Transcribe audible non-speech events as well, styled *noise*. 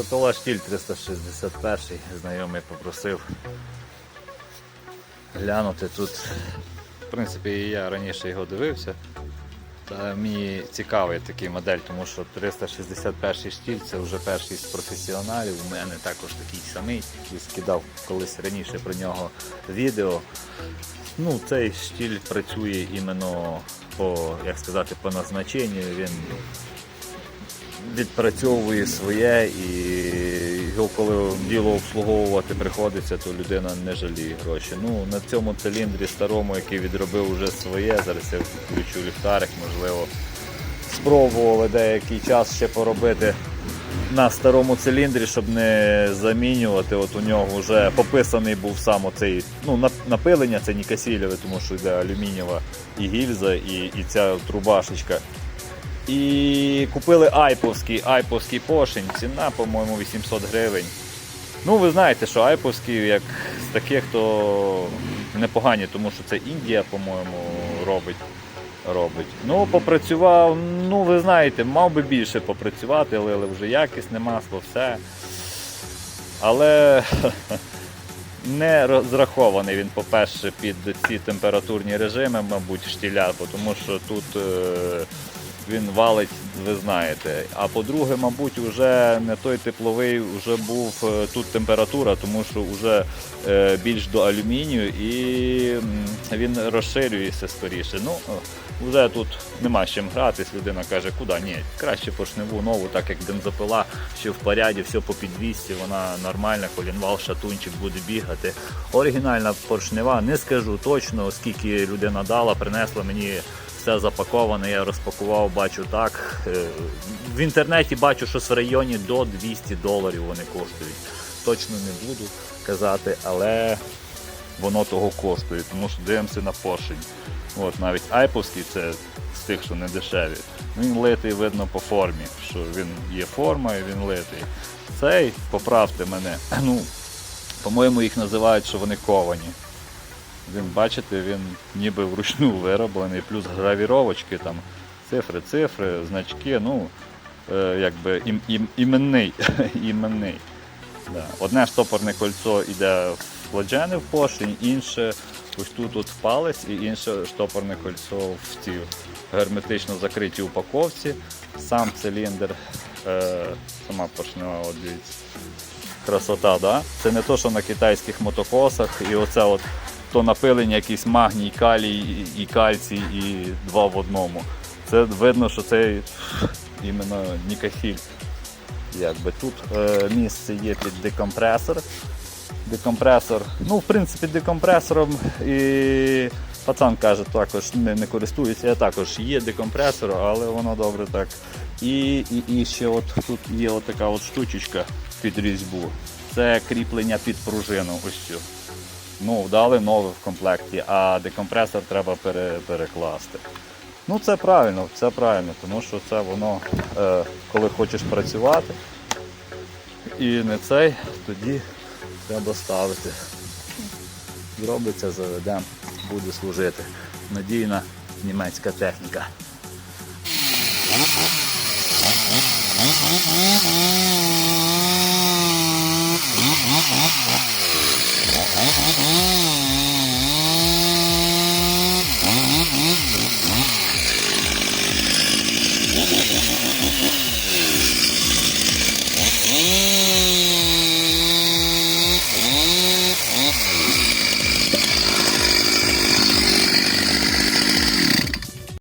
Запила штіль 361, знайомий попросив глянути тут. В принципі, я раніше його дивився. Та мені цікавий такий модель, тому що 361 штіль це вже перший з професіоналів. У мене також такий самий, який скидав колись раніше про нього відео. Ну, цей штіль працює іменно по, як сказати, по назначенню. Він відпрацьовує своє і його коли діло обслуговувати приходиться, то людина не жаліє гроші. Ну, на цьому циліндрі старому, який відробив вже своє, зараз я включу ліхтарик, можливо, спробували деякий час ще поробити на старому циліндрі, щоб не замінювати. От у нього вже пописаний був сам оцей ну, напилення, це нікасільове, тому що йде алюмінієва і гільза, і, і ця трубашечка. І купили айповський, айповський поршень, ціна, по-моєму, 800 гривень. Ну, ви знаєте, що айповські, як з таких, то непогані, тому що це Індія, по-моєму, робить. робить. Ну, попрацював, ну ви знаєте, мав би більше попрацювати, лили вже якісне масло, все. Але *laughs* не розрахований він, по-перше, під ці температурні режими, мабуть, штіля, тому що тут е, він валить, ви знаєте. А по-друге, мабуть, вже не той тепловий, вже був е, тут температура, тому що вже е, більш до алюмінію і він розширюється скоріше. Ну, е, вже тут нема з чим гратись. Людина каже, куди? Ні, краще поршневу нову, так як бензопила, що в поряді, все по підвісці, вона нормальна, колінвал, шатунчик буде бігати. Оригінальна поршнева, не скажу точно, скільки людина дала, принесла мені все запаковане, я розпакував, бачу так. Е, В інтернеті бачу, що в районі до 200 доларів вони коштують. Точно не буду казати, але воно того коштує, тому що дивимося на поршень. От навіть айповський це з тих, що не дешеві. Він литий видно по формі, що він є форма і він литий. Цей, поправте мене, *clears throat* ну, по-моєму, їх називають, що вони ковані. Він, бачите, він ніби вручну вироблений, плюс гравіровочки, там, цифри, цифри, значки, ну, е, якби ім, ім, іменний. *laughs* іменний. Да. Одне штопорне кольцо йде в фладжени в поршень, інше ось тут от в палець і інше штопорне кольцо в цій герметично закритій упаковці. Сам циліндр, е, сама поршнева, от дивіться. Красота, да? Це не то, що на китайських мотокосах, і оце от то напилення якийсь магній, калій і- і кальцій, і два в одному. Це видно, що це іменно нікахіль. Якби тут е, місце є під декомпресор. Декомпресор, ну, в принципі, декомпресором і пацан каже, також не, не користується. Я також є декомпресор, але воно добре так. І, і, і ще от тут є от така от штучечка під різьбу. Це кріплення під пружину. Ось цю. Ну, дали нове в комплекті, а декомпресор треба пере, перекласти. Ну це правильно, це правильно, тому що це воно, е, коли хочеш працювати і не цей, тоді треба ставити. Зробиться, заведемо, буде служити. Надійна німецька техніка.